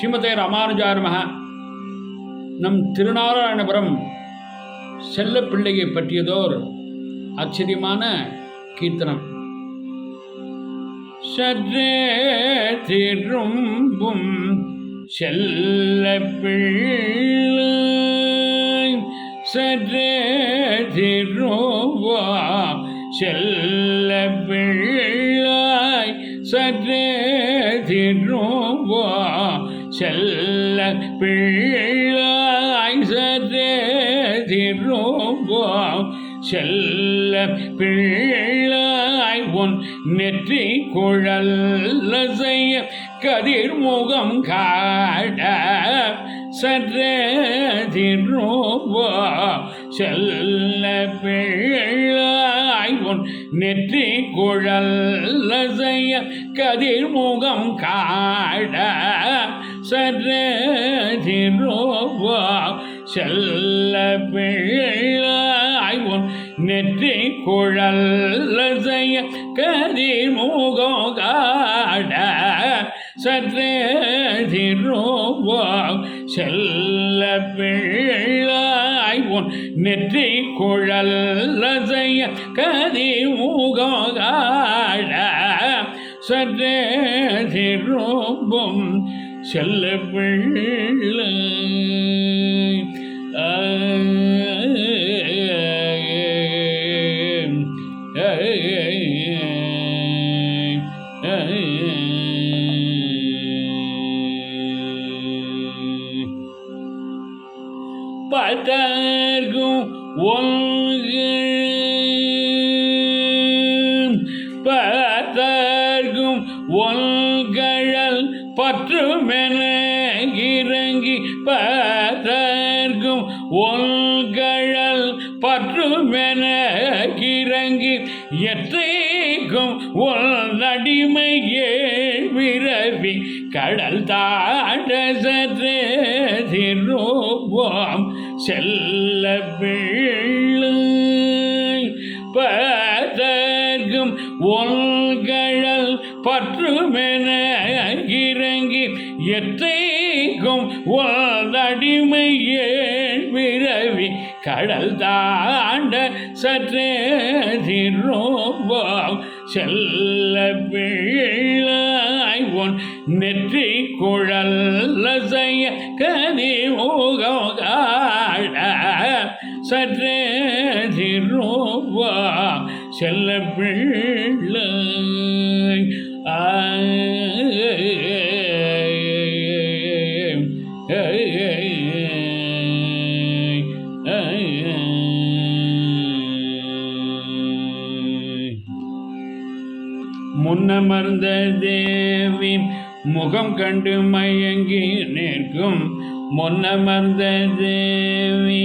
ஸ்ரீமதே ராமானுஜாரமக நம் திருநாராயணபுரம் செல்ல பிள்ளையை பற்றியதோர் ஆச்சரியமான கீர்த்தனம். சற்றே திரும்பும் செல்ல பிள்ளை சற்றே திரும்பா செல்ல பிள்ளை சற்றே திரும்பா செல்ல பிள்ளாய் சற்றே செல்ல பிள்ளாய் உன் நெற்றி குழல்ல செய்ய கதிர்முகம் காட சற்றே செல்ல பிள்ளாய் உன் நெற்றி குழல்ல செய்ய கதிர்முகம் காட சற்றே செல்ல பிள்ளாய் உன் நெற்றி குழல் செய்ய கதிர்முகம் காட சற்றே செல்ல பிள்ளாய் உன் நெற்றி குழல் செய்ய கதிர்முகம் காட சற்றே திரும்பும் செல்ல பிள்ளை பதர்கும் ஒன்று இறங்கி பதர்கும் ஒல்கழல் பற்றுமென இறங்கி எத்தைக்கும் ஒல் நடிமை விரவி கடல் தாண்ட சற்றே திருவோம் செல்ல பிள்ளை பதர்கும் ஒல்கழல் பற்றுமென இறங்கி எத்தை நீங்கும் ஓதடிமையே விரவி கடல் தாண்ட சற்றே திருவோம் செல்ல பிள்ளாய் உன் நெற்றி குழல் செய்ய கதி ஓகாட சற்றே திருவா செல்ல பிள்ளை ஆ முன்னமர்ந்த தேவி முகம் கண்டு மயங்கி நிற்கும் முன்னமர்ந்த தேவி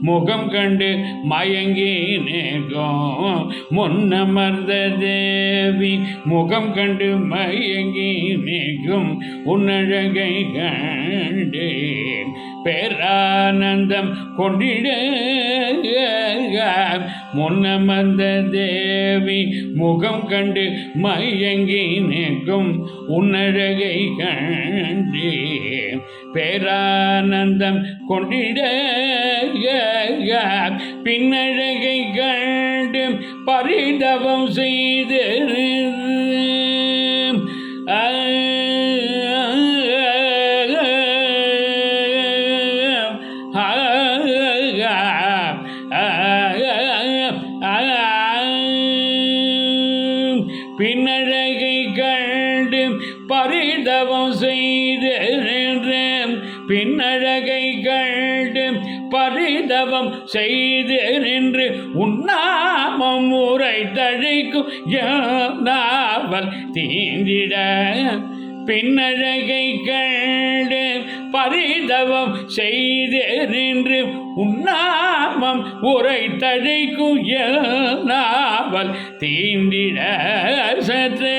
முகம் கண்டு மயங்கி நிற்கும் முன்னமர்ந்த தேவி முகம் கண்டு மயங்கி நிற்கும் உன்னழகை கண்டு பேரானந்தம் கொண்டிட முன்னமர்ந்த தேவி முகம் கண்டு மயங்கி நிற்கும் உன்னழகை கண்டு. பேரானந்தம் கொண்டிட பின்னழகை கண்டு பரிதவம் செய்து பரிதவம் செய்து பின்னழகை கண்டு பரிதவம் செய்து நின்று உண்ணாமம் உரை தழைக்கும் நாவல் தீந்திட பின்னழகை கண்டு பரிதவம் செய்து நின்று உண்ணாமம் உரை தழைக்கும் நாவல் தீண்டிட சற்றே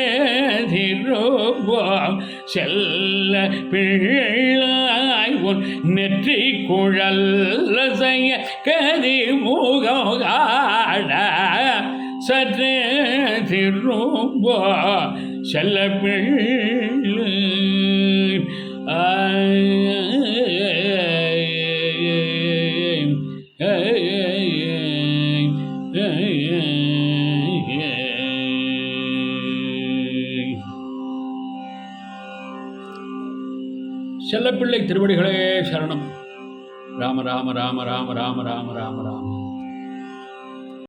செல்ல பிள்ளாய் உன் நெற்றி குழல் செய்ய கதி முகாட சற்றே வா செல்ல பிள்ளை. செல்லப்பிள்ளை திருவடிகளே சரணம். ராம ராம ராம ராம ராம ராம ராம ராம.